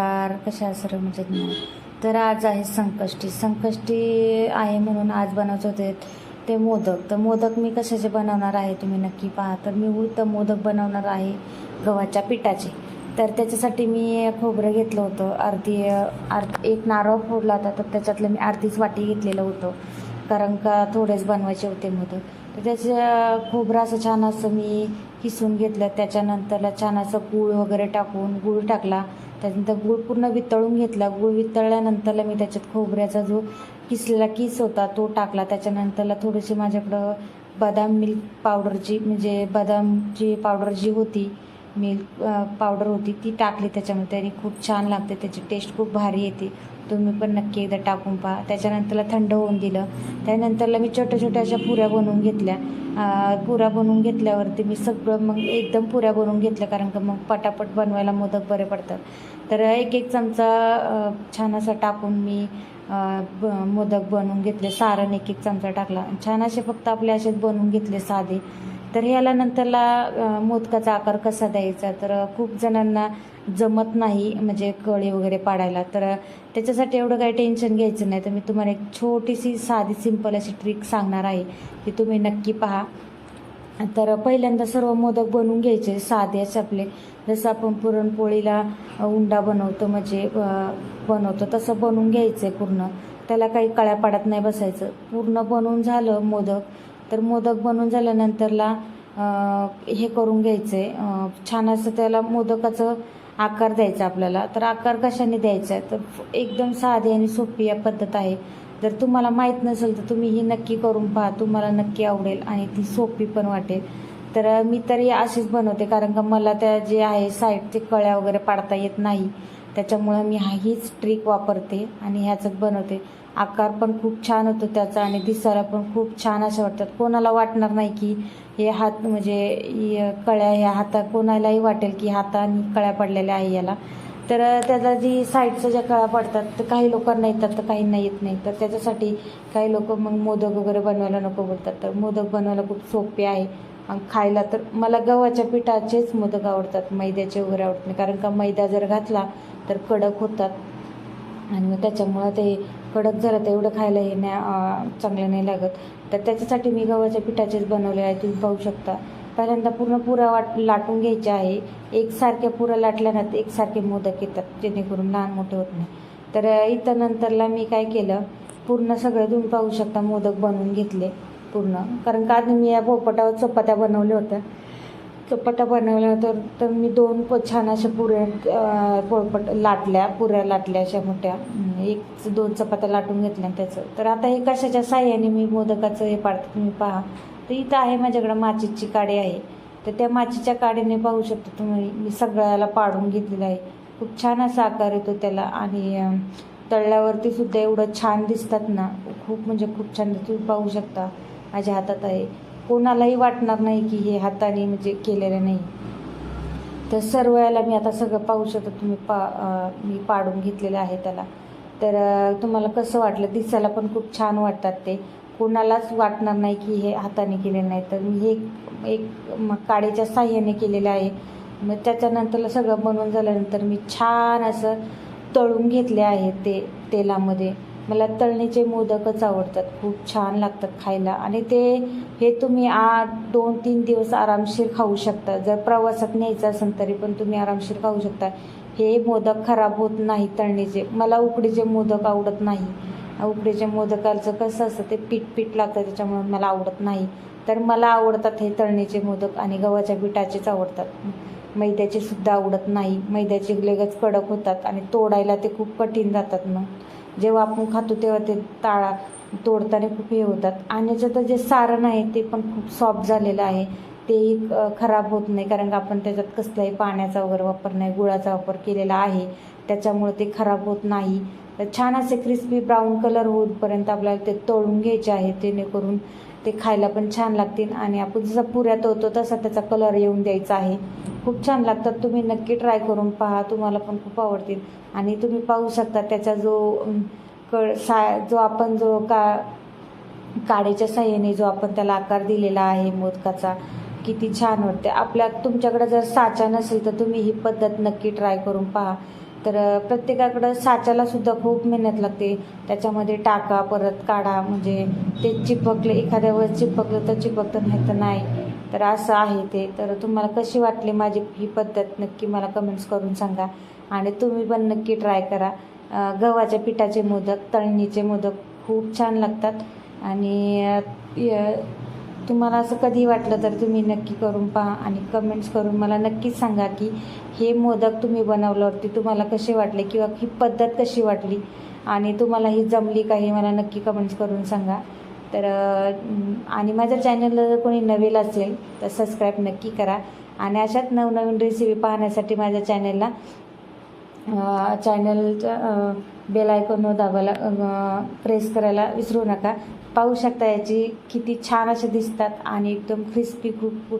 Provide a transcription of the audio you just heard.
नमस्कार कशा सर्व म्हणजे तर आज आहे संकष्टी. संकष्टी आहे म्हणून आज बनवत होते ते मोदक. तर मोदक मी कशाचे बनवणार आहे तुम्ही नक्की पहा. तर मी उत्तम मोदक बनवणार आहे गव्हाच्या पिठाचे. तर त्याच्यासाठी मी खोबरं घेतलं होतं. अर्धी अर्ध एक नारळ फोडला होता. तर त्याच्यातलं मी अर्धीच वाटी घेतलेलं होतं. कारण का थोडेच बनवायचे होते मोदक. तर त्याचं खोबरं असं छान असं मी किसून घेतलं. त्याच्यानंतरला छान असं गूळ वगैरे टाकून गूळ टाकला. त्यानंतर गूळ पूर्ण वितळून घेतला. गूळ वितळल्यानंतरला मी त्याच्यात खोबऱ्याचा जो किसलेला किस होता तो टाकला. त्याच्यानंतरला थोडीशी माझ्याकडं बदाम मिल्क पावडरची म्हणजे बदामची पावडर जी होती मिल्क पावडर होती ती टाकली त्याच्यामध्ये. आणि खूप छान लागते. त्याची टेस्ट खूप भारी येते. तुम्ही पण नक्की एकदा टाकून पहा. त्याच्यानंतरला थंड होऊन दिलं. त्यानंतरला मी छोट्या छोट्या अशा पुऱ्या बनवून घेतल्या. पुऱ्या बनवून घेतल्यावरती मी सगळं मग एकदम पुऱ्या बनवून घेतल्या कारण का मग पटापट बनवायला मोदक बरे पडतात. तर एक एक चमचा छान असा टाकून मी ब मोदक बनवून घेतले. सारण एक एक चमचा टाकला. छान असे फक्त आपले असेच बनवून घेतले साधे. तर ह्याला नंतरला मोदकाचा आकार कसा द्यायचा? तर खूप जणांना जमत नाही म्हणजे कळी वगैरे पाडायला. तर त्याच्यासाठी एवढं काही टेन्शन घ्यायचं नाही. तर मी तुम्हाला एक छोटीशी साधी सिंपल अशी ट्रिक सांगणार आहे ती तुम्ही नक्की पहा. तर पहिल्यांदा सर्व मोदक बनवून घ्यायचे साधे असे आपले. जसं आपण पुरणपोळीला उंडा बनवतो म्हणजे बनवतो तसं बनवून घ्यायचं आहे पूर्ण. त्याला काही कळ्या पाडत नाही बसायचं. पूर्ण बनवून झालं मोदक तर मोदक बनवून झाल्यानंतरला हे करून घ्यायचं. आहे छान असं त्याला मोदकाचं आकार द्यायचा आपल्याला. तर आकार कशाने द्यायचा आहे? तर एकदम साधी आणि सोपी या पद्धत आहे. जर तुम्हाला माहीत नसेल तर तुम्ही ही नक्की करून पहा. तुम्हाला नक्की आवडेल आणि ती सोपी पण वाटेल. तर मी तरी अशीच बनवते कारण का मला त्या जे आहे साईडचे कळ्या वगैरे पाडता येत नाही. त्याच्यामुळं मी हा हीच ट्रिक वापरते आणि ह्याचंच बनवते. आकार पण खूप छान होतो त्याचा आणि दिसायला पण खूप छान असे वाटतात. कोणाला वाटणार नाही की हे हात म्हणजे कळ्या ह्या हाता कोणालाही वाटेल की हाताने कळ्या पडलेल्या आहे याला. तर त्याला जी साईडच्या ज्या कळ्या पडतात तर काही लोकांना येतात तर काही नाही येत नाही. तर त्याच्यासाठी काही लोक मग मोदक वगैरे बनवायला नको बोलतात. तर मोदक बनवायला खूप सोपे आहे. आणि खायला तर मला गव्हाच्या पिठाचेच मोदक आवडतात. मैद्याचे वगैरे आवडत नाही. कारण का मैदा जर घातला तर कडक होतात. आणि मग त्याच्यामुळं ते कडक झालं तर एवढं खायला हे नाही चांगलं नाही लागत. तर त्याच्यासाठी मी गव्हाच्या पिठाचेच बनवले आहे तुम्ही पाहू शकता. पहिल्यांदा पूर्ण पुरा वाट लाटून घ्यायचे आहे. एकसारख्या पुरा लाटल्यानंतर एकसारखे मोदक येतात जेणेकरून लहान मोठे होत नाही. तर इथं नंतरला मी काय केलं पूर्ण सगळं तुम्ही पाहू शकता मोदक बनवून घेतले पूर्ण. कारण का मी या पोपटावर चपात्या बनवल्या होत्या. चपात्या बनवल्या तर तर मी दोन प छान अशा पुऱ्या पोळपट लाटल्या पुऱ्या लाटल्या अशा मोठ्या. एक दोन चपात्या लाटून घेतल्या त्याचं. तर आता हे कशाच्या साह्याने मी मोदकाचं हे पाडते तुम्ही पहा. तर इथं आहे माझ्याकडं माचीची काडी आहे. तर त्या माचीच्या काडीने पाहू शकता तुम्ही मी सगळ्याला पाडून घेतलेलं आहे. खूप छान असा आकार येतो त्याला आणि तळल्यावरती सुद्धा एवढं छान दिसतात ना. खूप म्हणजे खूप छान तुम्ही पाहू शकता. माझ्या हातात आहे. कोणालाही वाटणार नाही की हे हाताने म्हणजे केलेलं नाही. तर सर्व याला मी आता सगळं पाहू शकता. तुम्ही पा मी पाडून घेतलेलं आहे त्याला. तर तुम्हाला कसं वाटलं? दिसायला पण खूप छान वाटतात ते. कोणालाच वाटणार नाही की हे हाताने केलेलं नाही. तर मी हे एक काडेच्या काडीच्या साह्याने केलेलं आहे. मग त्याच्यानंतर सगळं बनवून झाल्यानंतर मी छान असं तळून घेतले आहे ते तेलामध्ये. मला तळणीचे मोदकच आवडतात. खूप छान लागतात खायला. आणि ते हे तुम्ही आठ दोन तीन दिवस आरामशीर खाऊ शकता. जर प्रवासात न्यायचं असेल तरी पण तुम्ही आरामशीर खाऊ शकता. हे मोदक खराब होत नाही तळणीचे. मला उकडीचे मोदक आवडत नाही. उकडीच्या मोदकाचं कसं असतं ते पीठ पीठ लागतं त्याच्यामुळे मला आवडत नाही. तर मला आवडतात हे तळणीचे मोदक आणि गव्हाच्या पिठाचेच आवडतात. मैद्याचे सुद्धा आवडत नाही. मैद्याचे लगेच कडक होतात आणि तोडायला ते खूप कठीण जातात मग. जेव्हा आपण खातो तेव्हा ते ताळा तोडताना खूप हे होतात. आणि याच्यात जे सारण आहे ते पण खूप सॉफ्ट झालेलं आहे. तेही खराब होत नाही कारण का आपण त्याच्यात कसलाही पाण्याचा वगैरे वापर नाही गुळाचा वापर केलेला आहे. त्याच्यामुळे ते खराब होत नाही. तर छान असे क्रिस्पी ब्राऊन कलर होतपर्यंत आपल्याला ते तळून घ्यायचे आहे. जेणेकरून ते खायला पण छान लागतील. आणि आपण जसा पुऱ्यात होतो तसा त्याचा कलर येऊन द्यायचा आहे. खूप छान लागतात. तुम्ही नक्की ट्राय करून पहा. तुम्हाला पण खूप आवडतील. आणि तुम्ही पाहू शकता त्याचा जो कळ सा जो आपण जो का काडीच्या साह्याने जो आपण त्याला आकार दिलेला आहे मोदकाचा किती छान वाटते. आपल्या तुमच्याकडे जर साचा नसेल तर तुम्ही ही पद्धत नक्की ट्राय करून पहा. तर प्रत्येकाकडं साच्याला सुद्धा खूप मेहनत लागते. त्याच्यामध्ये टाका परत काढा. म्हणजे ते चिपकले एखाद्या वेळेस चिपकलं तर चिपकतं नाही तर नाही. तर असं आहे ते. तर तुम्हाला कशी वाटली माझी ही पद्धत? नक्की मला कमेंट्स करून सांगा. आणि तुम्ही पण नक्की ट्राय करा. गव्हाच्या पिठाचे मोदक तळणीचे मोदक खूप छान लागतात. आणि तुम्हाला असं कधी वाटलं तर तुम्ही नक्की करून पहा आणि कमेंट्स करून मला नक्कीच सांगा की हे मोदक तुम्ही बनवल्यावरती तुम्हाला कसे वाटले किंवा ही पद्धत कशी वाटली? आणि तुम्हाला ही जमली का हे मला नक्की कमेंट्स करून सांगा. तर आणि माझ्या चॅनलला जर कोणी नवीन असेल तर सबस्क्राईब नक्की करा. आणि अशाच नवनवीन रेसिपी पाहण्यासाठी माझ्या चॅनलला चॅनलच्या बेल आयकॉन दाबायला प्रेस करायला विसरू नका. पाहू शकता याची किती छान असे दिसतात आणि एकदम क्रिस्पी खूप